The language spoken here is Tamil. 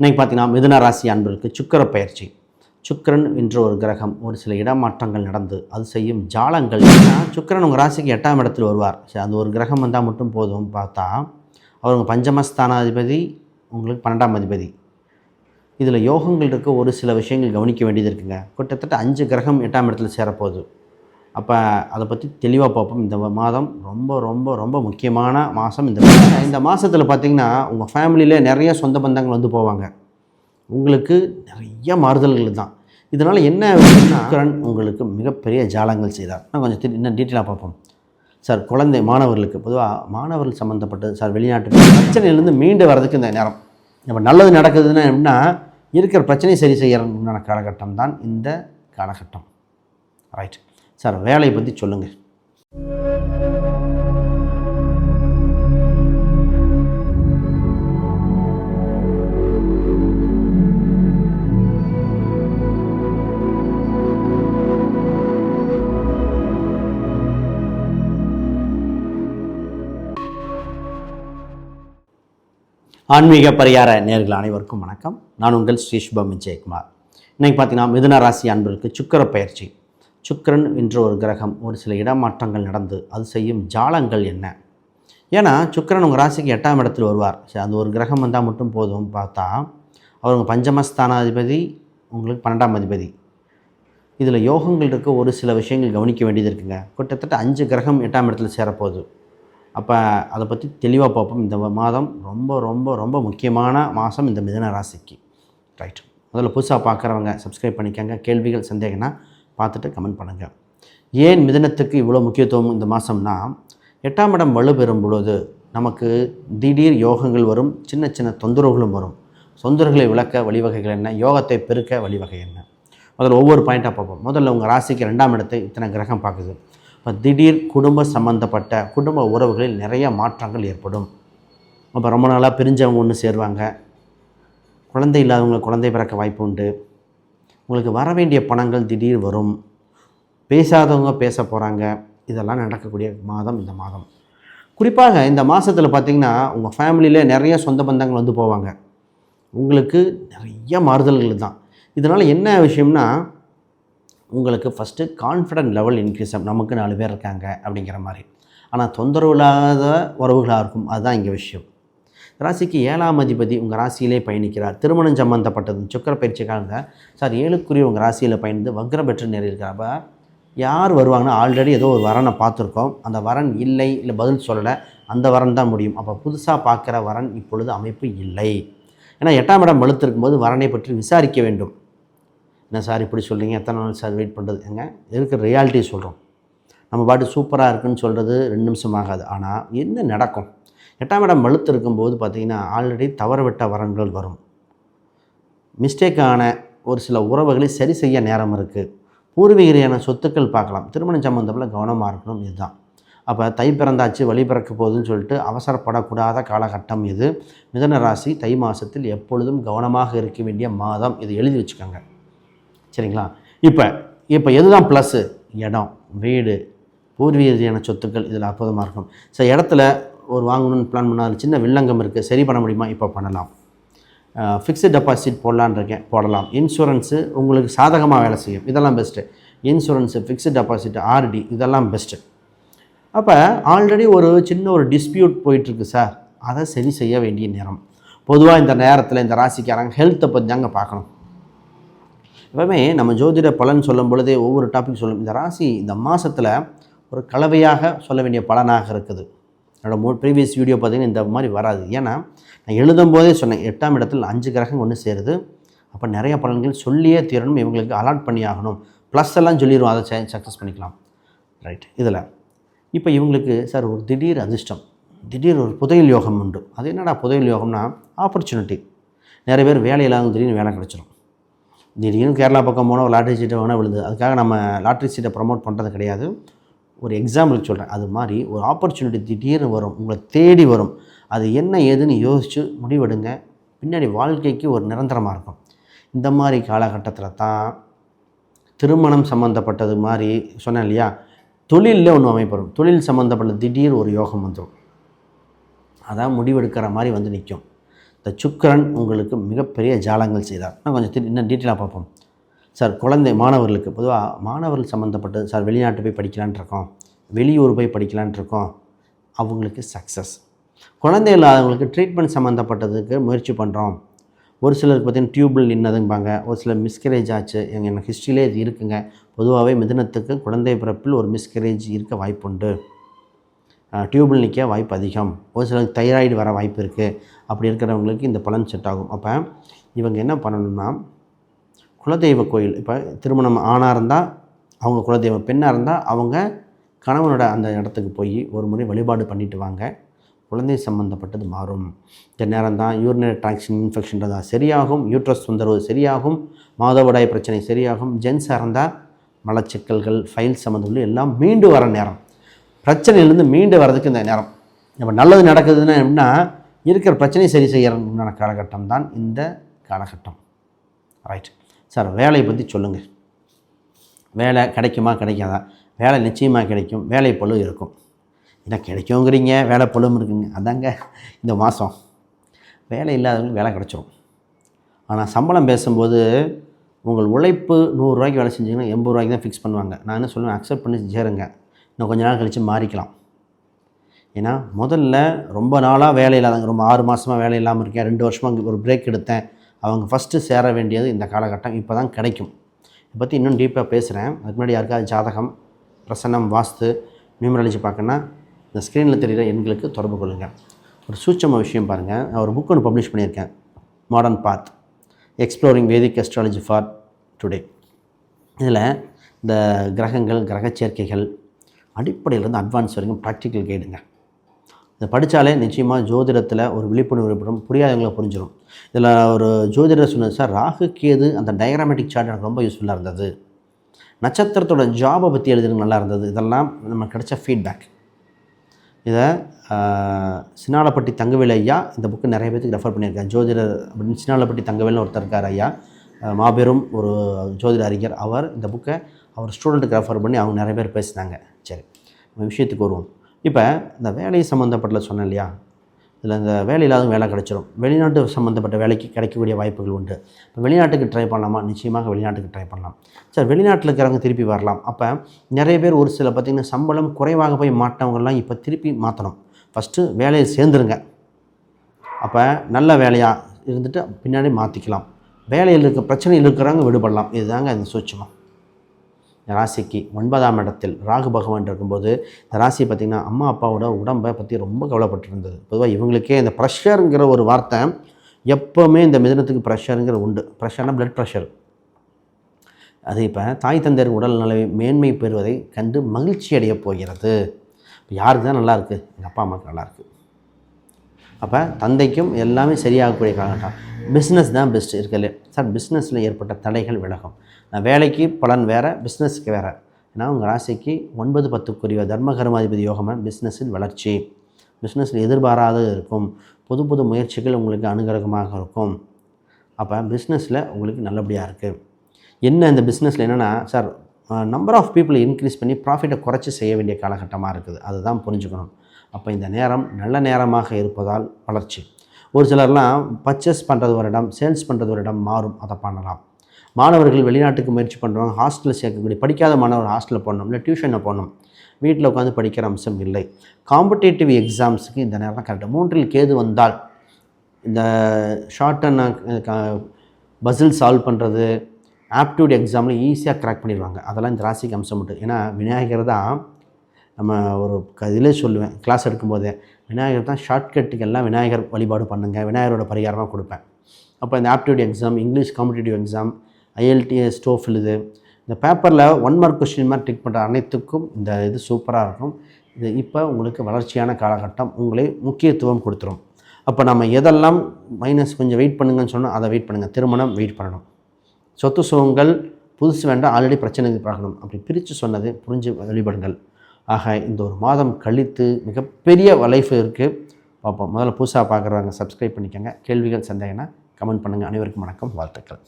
இன்றைக்கி பார்த்தீங்கன்னா மிதுன ராசி அன்பர்களுக்கு சுக்கிர பயிற்சி. சுக்கிரன் என்ற ஒரு கிரகம் ஒரு சில இடமாற்றங்கள் நடந்து அது செய்யும் ஜாலங்கள். ஏன்னா சுக்கிரன் உங்கள் ராசிக்கு எட்டாம் இடத்தில் வருவார். சரி அந்த ஒரு கிரகம் வந்தால் மட்டும் போதும் பார்த்தா அவர் உங்கள் பஞ்சமஸ்தானாதிபதி உங்களுக்கு பன்னெண்டாம் அதிபதி. இதில் யோகங்கள் இருக்க ஒரு சில விஷயங்கள் கவனிக்க வேண்டியது இருக்குங்க. கிட்டத்தட்ட அஞ்சு கிரகம் எட்டாம் இடத்துல சேரப்போகுது. அப்போ அதை பற்றி தெளிவாக பார்ப்போம். இந்த மாதம் ரொம்ப ரொம்ப ரொம்ப முக்கியமான மாதம் இந்த மாதம். இந்த மாதத்தில் பார்த்தீங்கன்னா உங்கள் ஃபேமிலியில் நிறைய சொந்த பந்தங்கள் வந்து போவாங்க. உங்களுக்கு நிறைய மாறுதல்கள் தான். இதனால் என்ன விஷயம்னா உங்களுக்கு மிகப்பெரிய ஜாலங்கள் செய்தார். நான் கொஞ்சம் இன்னும் டீட்டெயிலாக பார்ப்போம். சார் குழந்தை மாணவர்களுக்கு பொதுவாக மாணவர்கள் சம்மந்தப்பட்டது சார் வெளிநாட்டு பிரச்சனையிலேருந்து மீண்டு வர்றதுக்கு இந்த நேரம். இப்போ நல்லது நடக்குதுன்னா எப்படின்னா இருக்கிற பிரச்சனையை சரி செய்யறதுக்கான காலகட்டம் தான் இந்த காலகட்டம். ரைட் சார் வேலையை பற்றி சொல்லுங்கள் ஆன்மீக பரிகார நேர்கள் அனைவருக்கும் வணக்கம். நான் உங்கள் ஸ்ரீ சுபம் ஜெயக்குமார் இன்னைக்கு பார்த்தீங்கன்னா மிதுன ராசி அன்பர்களுக்கு சுக்கர பயிற்சி சுக்கரன் என்ற ஒரு கிரகம் ஒரு சில இடமாற்றங்கள் நடந்து அது செய்யும் ஜாலங்கள் என்ன? ஏன்னா சுக்கிரன் உங்கள் ராசிக்கு எட்டாம் இடத்தில் வருவார். சரி அந்த ஒரு கிரகம் வந்தால் மட்டும் போதும் பார்த்தா அவர் உங்கள் பஞ்சமஸ்தானாதிபதி உங்களுக்கு பன்னெண்டாம் அதிபதி. இதில் யோகங்கள் இருக்க ஒரு சில விஷயங்கள் கவனிக்க வேண்டியது இருக்குங்க. கிட்டத்தட்ட அஞ்சு கிரகம் எட்டாம் இடத்துல சேரப்போகுது. அப்போ அதை பற்றி தெளிவாக பார்ப்போம். இந்த மாதம் ரொம்ப ரொம்ப ரொம்ப முக்கியமான மாதம் இந்த மிதன ராசிக்கு. ரைட். முதல்ல புதுசாக பார்க்குறவங்க சப்ஸ்கிரைப் பண்ணிக்கோங்க. கேள்விகள் சந்தேகம்னா பார்த்துட்டு கமெண்ட் பண்ணுங்கள் ஏன் மிதனத்துக்கு இவ்வளோ முக்கியத்துவம் இந்த மாதம்னா எட்டாம் இடம் வலுப்பெறும் பொழுது நமக்கு திடீர் யோகங்கள் வரும் சின்ன சின்ன தொந்தரவுகளும் வரும். தொந்தரவுகளை விளக்க வழிவகைகள் என்ன? யோகத்தை பெருக்க வழிவகை என்ன? முதல்ல ஒவ்வொரு பாயிண்ட்டாக பார்ப்போம். முதல்ல உங்கள் ராசிக்கு ரெண்டாம் இடத்தை இத்தனை கிரகம் பார்க்குது. இப்போ திடீர் குடும்ப சம்பந்தப்பட்ட குடும்ப உறவுகளில் நிறைய மாற்றங்கள் ஏற்படும். அப்போ ரொம்ப நாளாக பிரிஞ்சவங்க ஒன்று சேருவாங்க. குழந்தை இல்லாதவங்களுக்கு குழந்தை பிறக்க வாய்ப்பு உண்டு. உங்களுக்கு வர வேண்டிய பணங்கள் திடீர் வரும். பேசாதவங்க பேச போகிறாங்க இதெல்லாம் நடக்கக்கூடிய மாதம் இந்த மாதம். குறிப்பாக இந்த மாதத்தில் பார்த்திங்கன்னா உங்கள் ஃபேமிலியில் நிறைய சொந்த பந்தங்கள் வந்து போவாங்க. உங்களுக்கு நிறைய மாறுதல்கள் தான். இதனால் என்ன விஷயம்னா உங்களுக்கு ஃபஸ்ட்டு கான்ஃபிடென்ட் லெவல் இன்க்ரீஸ் ஆகும். நமக்கு நாலு பேர் இருக்காங்க அப்படிங்கிற மாதிரி. ஆனால் தொந்தரவு இல்லாத உறவுகளாக இருக்கும். அதுதான் இங்கே விஷயம். ராசிக்கு ஏழாம் அதிபதி உங்கள் ராசியிலே பயணிக்கிறார். திருமணம் சம்மந்தப்பட்டது சுக்கர பயிற்சி சார் ஏழுக்குரிய உங்கள் ராசியில் பயணித்து வக்ர பெற்று நேரிருக்கிறார் அப்போ யார் வருவாங்கன்னா ஆல்ரெடி ஏதோ ஒரு வரனை பார்த்துருக்கோம். அந்த வரன் இல்லை இல்லை பதில் சொல்லலை. அந்த வரன் தான் முடியும். அப்போ புதுசாக பார்க்குற வரன் இப்பொழுது அமைப்பு இல்லை. ஏன்னா எட்டாம் இடம் வலுத்திருக்கும் போது வரனை பற்றி விசாரிக்க வேண்டும். என்ன சார் இப்படி சொல்கிறீங்க எத்தனை நாள் சார் வெயிட் பண்ணுறது எங்க இருக்கிற ரியாலிட்டி சொல்கிறோம் நம்ம பாட்டு சூப்பராக இருக்குன்னு சொல்கிறது ரெண்டு நிமிஷம் ஆகாது. ஆனால் என்ன நடக்கும்? எட்டாம் இடம் வலுத்து இருக்கும்போது பார்த்தீங்கன்னா ஆல்ரெடி தவறவிட்ட வரங்கள் வரும். மிஸ்டேக்கான ஒரு சில உறவுகளை சரி செய்ய நேரம் இருக்குது பூர்வீகரியான சொத்துக்கள் பார்க்கலாம். திருமணம் சம்மந்தத்தில் கவனமாக இருக்கணும் இதுதான். அப்போ தை பிறந்தாச்சு வழி பிறக்க போகுதுன்னு சொல்லிட்டு அவசரப்படக்கூடாத காலகட்டம் இது. மிதன ராசி தை மாதத்தில் எப்பொழுதும் கவனமாக இருக்க வேண்டிய மாதம். இது எழுதி வச்சுக்கோங்க. சரிங்களா? இப்போ இப்போ எதுதான் ப்ளஸ்ஸு இடம் வீடு பூர்வீக ரீதியான சொத்துக்கள் இதில் அற்புதமாக இருக்கும் சில இடத்துல ஒரு வாங்கணும்னு பிளான் பண்ணால் சின்ன வில்லங்கம் இருக்குது சரி பண்ண முடியுமா? இப்போ பண்ணலாம். ஃபிக்ஸட் டெபாசிட் போடலான்னு இருக்கேன். போடலாம். இன்சூரன்ஸு உங்களுக்கு சாதகமாக வேலை செய்யும். இதெல்லாம் best insurance fixed deposit RD இதெல்லாம் பெஸ்ட்டு அப்போ ஆல்ரெடி ஒரு சின்ன ஒரு டிஸ்பியூட் போயிட்டுருக்கு சார் அதை சரி செய்ய வேண்டிய நேரம். பொதுவாக இந்த நேரத்தில் இந்த ராசிக்காரங்க ஹெல்த்தை பற்றி தாங்க பார்க்கணும். எப்பவுமே நம்ம ஜோதிட பலன் சொல்லும் பொழுதே ஒவ்வொரு டாபிக் சொல்லும். இந்த ராசி இந்த மாதத்தில் ஒரு கலவையாக சொல்ல வேண்டிய பலனாக இருக்குது. என்னோட மோ ப்ரீவியஸ் வீடியோ பார்த்தீங்கன்னா இந்த மாதிரி வராது. ஏன்னா நான் எழுதும் போதே சொன்னேன் எட்டாம் இடத்தில் அஞ்சு கிரகம் ஒன்று சேருது. அப்போ நிறைய பலன்கள் சொல்லியே தீரணும் இவங்களுக்கு அலாட் பண்ணி ஆகணும். ப்ளஸ் எல்லாம் சொல்லிடுவோம் அதை சக்ஸஸ் பண்ணிக்கலாம். ரைட் இதில். இப்போ இவங்களுக்கு சார் ஒரு திடீர் அதிர்ஷ்டம். திடீர் ஒரு புதையல் யோகம் உண்டு. அது என்னடா புதையல் யோகம்னா ஆப்பர்ச்சுனிட்டி நிறைய பேர் வேலை இல்லாத திடீர்னு வேலை கிடச்சிரும். திடீர்னு கேரளா பக்கம் போனால் ஒரு லாட்ரி சீட்டை வேணால் விழுது அதுக்காக நம்ம லாட்ரி சீட்டை ப்ரமோட் பண்ணுறது கிடையாது. ஒரு எக்ஸாம்பிளுக்கு சொல்கிறேன் அது மாதிரி ஒரு ஆப்பர்ச்சுனிட்டி திடீர்னு வரும் உங்களை தேடி வரும். அது என்ன ஏதுன்னு யோசித்து முடிவெடுங்க. பின்னாடி வாழ்க்கைக்கு ஒரு நிரந்தரமாக இருக்கும். இந்த மாதிரி காலகட்டத்தில் தான் திருமணம் சம்மந்தப்பட்டது மாதிரி சொன்னேன் இல்லையா? தொழிலில் ஒன்று அமைப்படும். தொழில் சம்மந்தப்பட்ட திடீர் ஒரு யோகம் வந்துடும். அதான் முடிவெடுக்கிற மாதிரி வந்து நிற்கும் இந்த சுக்கிரன் உங்களுக்கு மிகப்பெரிய ஜாலங்கள் செய்தார். நான் கொஞ்சம் இன்னும் டீட்டெயிலாக பார்ப்போம். சார் குழந்தை மாணவர்களுக்கு பொதுவாக மாணவர்கள் சம்மந்தப்பட்டது சார் வெளிநாட்டு போய் படிக்கலான்னு இருக்கோம் வெளியூர் போய் படிக்கலான்னு இருக்கோம் அவங்களுக்கு சக்ஸஸ் குழந்தை இல்லாதவங்களுக்கு ட்ரீட்மெண்ட் சம்மந்தப்பட்டதுக்கு முயற்சி பண்ணுறோம் ஒரு சிலருக்கு பார்த்தீங்கன்னா டியூபில் நின்னதும்பாங்க ஒரு சிலர் மிஸ்கரேஜ் ஆச்சு எங்கள் எனக்கு ஹிஸ்ட்ரியிலே இது இருக்குங்க. பொதுவாகவே மிதனத்துக்கு குழந்தை பிறப்பில் ஒரு மிஸ்கரேஜ் இருக்க வாய்ப்புண்டு. டியூபில் நிற்க வாய்ப்பு அதிகம். ஒரு சிலருக்கு தைராய்டு வர வாய்ப்பு இருக்குது அப்படி இருக்கிறவங்களுக்கு இந்த பலன் செட் ஆகும். அப்போ இவங்க என்ன பண்ணணும்னா குலதெய்வ கோயில். இப்போ திருமணம் ஆணாக இருந்தால் அவங்க குலதெய்வம் பெண்ணாக இருந்தால் அவங்க கணவனோட அந்த இடத்துக்கு போய் ஒரு முறை வழிபாடு பண்ணிட்டு வாங்க. குழந்தை சம்மந்தப்பட்டது மாறும். இந்த நேரம் தான் யூரினரி ட்ராக்ஷன் இன்ஃபெக்ஷன் தான் சரியாகும். யூட்ரஸ் தொந்தரவு சரியாகும். மாதவிடாய் பிரச்சனை சரியாகும். ஜென்ஸாக இருந்தால் மலச்சிக்கல்கள் ஃபைல் சம்மந்தங்கள் எல்லாம் மீண்டு வர நேரம். பிரச்சனையிலேருந்து மீண்டு வர்றதுக்கு இந்த நேரம். இப்போ நல்லது நடக்குதுன்னா எப்படின்னா இருக்கிற பிரச்சனையை சரி செய்யறதுக்கான காலகட்டம் தான் இந்த காலகட்டம். ரைட் சார் வேலையை பற்றி சொல்லுங்கள் வேலை கிடைக்குமா கிடைக்காதா? வேலை நிச்சயமாக கிடைக்கும். வேலை பழு இருக்கும். என்ன கிடைக்குங்கிறீங்க? வேலை பழுவும் இருக்குங்க. அதாங்க இந்த மாதம் வேலை இல்லாதவங்களுக்கு வேலை கிடச்சிரும். ஆனால் சம்பளம் பேசும்போது உங்கள் உழைப்பு நூறுரூவாய்க்கு வேலை செஞ்சீங்கன்னா எண்பது ரூபாய்க்கு தான் ஃபிக்ஸ் பண்ணுவாங்க. நான் என்ன சொல்லுவேன்? அக்செப்ட் பண்ணி சேருங்க. இன்னும் கொஞ்ச நாள் கழித்து மாறிக்கலாம். ஏன்னா முதல்ல ரொம்ப நாளாக வேலை இல்லாதவங்க ரொம்ப ஆறு மாதமாக வேலை இல்லாமல் இருக்கேன். ரெண்டு வருஷமாக ஒரு பிரேக் எடுத்தேன். அவங்க ஃபஸ்ட்டு சேர வேண்டியது இந்த காலகட்டம் இப்போ தான் கிடைக்கும். இதை பற்றி இன்னும் டீப்பாக பேசுகிறேன் அதுக்கு முன்னாடி யாருக்காவது ஜாதகம் பிரசன்னம் வாஸ்து நியூமராலஜி பார்க்கணுன்னா இந்த ஸ்க்ரீனில் தெரிகிற எண்களுக்கு தொடர்பு கொள்ளுங்கள் ஒரு சூட்சம விஷயம் பாருங்கள் நான் ஒரு புக் ஒன்று பப்ளிஷ் பண்ணியிருக்கேன். Modern path exploring Vedic astrology for today இதில் இந்த கிரகங்கள் கிரக சேர்க்கைகள் அடிப்படையிலேருந்து அட்வான்ஸ் வரைக்கும் ப்ராக்டிக்கல் கைடுங்க இதை படித்தாலே நிச்சயமாக ஜோதிடத்தில் ஒரு விழிப்புணர்வு ஏற்படும் புரியாதவங்களை புரிஞ்சிடும் இதில் ஒரு ஜோதிடர் சொன்னது சார் ராகு கேது அந்த டயக்ராமேட்டிக் சார்ட் எனக்கு ரொம்ப யூஸ்ஃபுல்லாக இருந்தது. நட்சத்திரத்தோட ஜாபை பற்றி எழுதுறது நல்லா இருந்தது. இதெல்லாம் நம்ம கிடைச்ச ஃபீட்பேக் இதை சினாலப்பட்டி தங்கவேல் ஐயா இந்த புக்கு நிறைய பேருக்கு ரெஃபர் பண்ணியிருக்கேன் ஜோதிடர் அப்படின்னு சினாலப்பட்டி தங்கவேல்னு ஒருத்தர் இருக்கார் ஐயா. மாபெரும் ஒரு ஜோதிட அறிஞர். அவர் இந்த புக்கை அவர் ஸ்டூடெண்ட்டுக்கு ரெஃபர் பண்ணி அவங்க நிறைய பேர் பேசினாங்க. சரி விஷயத்துக்கு வருவோம். இப்போ இந்த வேலை சம்மந்தப்பட்டல சொன்னேன் இல்லையா? இதில் இந்த வேலை இல்லாத வேலை கிடச்சிரும். வெளிநாட்டு சம்மந்தப்பட்ட வேலைக்கு கிடைக்கக்கூடிய வாய்ப்புகள் உண்டு. இப்போ வெளிநாட்டுக்கு ட்ரை பண்ணலாமா? நிச்சயமாக வெளிநாட்டுக்கு ட்ரை பண்ணலாம். சார் வெளிநாட்டில் இருக்கிறவங்க திருப்பி வரலாம். அப்போ நிறைய பேர் ஒரு சில பார்த்திங்கன்னா சம்பளம் குறைவாக போய் மாட்டவங்கள்லாம் இப்போ திருப்பி மாற்றணும் ஃபஸ்ட்டு வேலையை சேர்ந்துருங்க. அப்போ நல்ல வேலையாக இருந்துட்டு பின்னாடி மாற்றிக்கலாம் வேலையில் இருக்க பிரச்சனையில் இருக்கிறவங்க விடுபடலாம். இதுதாங்க அந்த சூட்சமாக ராசிக்கு ஒன்பதாம் இடத்தில் ராகு பகவான் இருக்கும்போது இந்த ராசி பார்த்திங்கன்னா அம்மா அப்பாவோட உடம்பை பற்றி ரொம்ப கவலைப்பட்டிருந்தது. பொதுவாக இவங்களுக்கே இந்த ப்ரெஷருங்கிற ஒரு வார்த்தை எப்போவுமே இந்த மிதனத்துக்கு ப்ரெஷருங்கிற உண்டு. ப்ரெஷர்னால் ப்ளட் ப்ரெஷர் அது இப்போ தாய் தந்தையர் உடல்நலை மேன்மை பெறுவதை கண்டு மகிழ்ச்சி அடையப் போகிறது. இப்போ யாருக்கு தான் நல்லாயிருக்கு எங்கள் அப்பா அம்மாவுக்கு நல்லாயிருக்கு அப்போ தந்தைக்கும் எல்லாமே சரியாகக்கூடிய காலகட்டம் பிஸ்னஸ் தான் பெஸ்ட் இருக்கல. சார் பிஸ்னஸில் ஏற்பட்ட தடைகள் விலகும். நான் வேலைக்கு பலன் வேறு பிஸ்னஸ்க்கு வேறு. ஏன்னா உங்கள் ராசிக்கு ஒன்பது பத்துக்குரிய தர்மகர்மாதிபதி யோகமாக பிஸ்னஸில் வளர்ச்சி. பிஸ்னஸில் எதிர்பாராத இருக்கும். புது புது முயற்சிகள் உங்களுக்கு அனுகிரகமாக இருக்கும். அப்போ பிஸ்னஸில் உங்களுக்கு நல்லபடியாக இருக்குது என்ன இந்த பிஸ்னஸில் என்னென்னா சார் நம்பர் ஆஃப் பீப்புளை இன்க்ரீஸ் பண்ணி ப்ராஃபிட்டை குறைச்சி செய்ய வேண்டிய காலகட்டமாக இருக்குது. அதுதான் புரிஞ்சுக்கணும். அப்போ இந்த நேரம் நல்ல நேரமாக இருப்பதால் வளர்ச்சி. ஒரு சிலர்லாம் பர்ச்சேஸ் பண்ணுறது ஒரு இடம் சேல்ஸ் பண்ணுறது ஒரு இடம் மாறும் அதை பண்ணலாம். மாணவர்கள் வெளிநாட்டுக்கு முயற்சி பண்ணுறவங்க ஹாஸ்டலில் சேர்க்கக்கூடிய படிக்காத மாணவர் ஹாஸ்டலில் போடணும் இல்லை டியூஷனில் போடணும். வீட்டில் உட்காந்து படிக்கிற அம்சம் இல்லை. காம்படேட்டிவ் எக்ஸாம்ஸுக்கு இந்த நேரம் கரெக்டாக மூன்றில் கேது வந்தால் இந்த ஷார்ட் அண்ட் பசில் சால்வ் பண்ணுறது ஆப்டியூட் எக்ஸாமில் ஈஸியாக கிராக் பண்ணிடுவாங்க. அதெல்லாம் இந்த ராசிக்கு அம்சம் மட்டும் ஏன்னா விநாயகர் தான் நம்ம ஒரு க இதிலே சொல்லுவேன் கிளாஸ் எடுக்கும்போதே விநாயகர் தான் ஷார்ட்கட்டுக்கெல்லாம் விநாயகர் வழிபாடு பண்ணுங்கள் விநாயகரோட பரிகாரமாக கொடுப்பேன். அப்போ இந்த aptitude exam English competitive exam IELTS TOEFL இது இந்த பேப்பரில் ஒன் மார்க் கொஸ்டின் மாதிரி டிக் பண்ணுற அனைத்துக்கும் இந்த இது சூப்பராக இருக்கும். இது இப்போ உங்களுக்கு வளர்ச்சியான காலகட்டம் உங்களை முக்கியத்துவம் கொடுத்துரும். அப்போ நம்ம எதெல்லாம் மைனஸ் கொஞ்சம் வெயிட் பண்ணுங்கன்னு சொன்னால் அதை வெயிட் பண்ணுங்கள் திருமணம் வெயிட் பண்ணணும். சொத்து சுகங்கள் புதுசு வேண்டாம் ஆல்ரெடி பிரச்சனை பார்க்கணும். அப்படி பிரித்து சொன்னது புரிஞ்சு வழிபடுங்கள். ஆக இந்த ஒரு மாதம் கழித்து மிகப்பெரிய லைஃப் இருக்குது பார்ப்போம். முதல்ல புதுசாக பார்க்குறவங்க சப்ஸ்கிரைப் பண்ணிக்கோங்க. கேள்விகள் சந்தேகம்னா கமெண்ட் பண்ணுங்கள் அனைவருக்கும் வணக்கம். வாழ்த்துக்கள்.